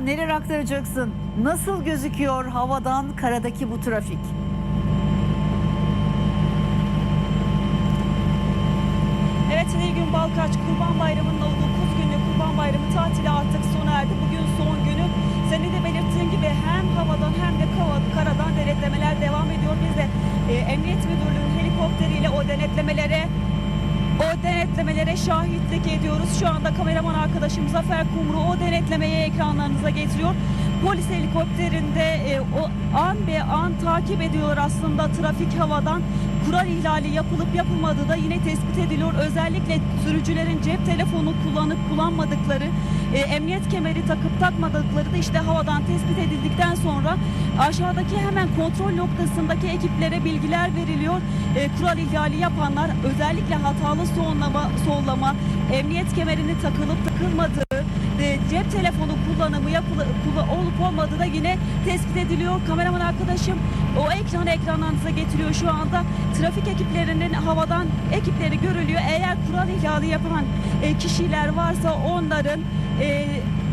Neler aktaracaksın? Nasıl gözüküyor havadan karadaki bu trafik? Evet Nilgün Balkaç Kurban Bayramı'nın o 9 günlük Kurban Bayramı tatili artık sona erdi. Bugün son günü. Senin de belirttiğin gibi hem havadan hem de karadan denetlemeler devam ediyor. Biz de e, Emniyet Müdürlüğü'nün helikopteriyle o denetlemelere denetlemelere şahitlik ediyoruz. Şu anda kameraman arkadaşım Zafer Kumru o denetlemeyi ekranlarınıza getiriyor. Polis helikopterinde e, o an be an takip ediyorlar aslında trafik havadan. Kural ihlali yapılıp yapılmadığı da yine tespit ediliyor. Özellikle sürücülerin cep telefonu kullanıp kullanmadıkları, e, emniyet kemeri takıp takmadıkları da işte havadan tespit edildikten sonra aşağıdaki hemen kontrol noktasındaki ekiplere bilgiler veriliyor. E, kural ihlali yapanlar özellikle hatalı sollama, sollama emniyet kemerini takılıp takılmadığı, cep telefonu kullanımı yapılı, olup olmadığı da yine tespit ediliyor. Kameraman arkadaşım o ekranı ekranlarınıza getiriyor şu anda. Trafik ekiplerinin havadan ekipleri görülüyor. Eğer kural ihlali yapan e, kişiler varsa onların e,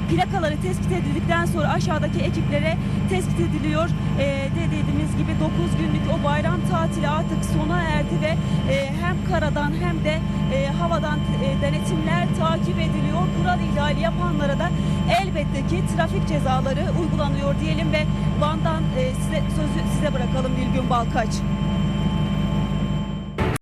plakaları tespit edildikten sonra aşağıdaki ekiplere tespit ediliyor. De dediğimiz gibi 9 günlük o bayram tatili artık sona erdi ve e, karadan hem de e, havadan e, denetimler takip ediliyor. Kural ihlali yapanlara da elbette ki trafik cezaları uygulanıyor diyelim ve Van'dan e, size sözü size bırakalım Nilgün Balkaç.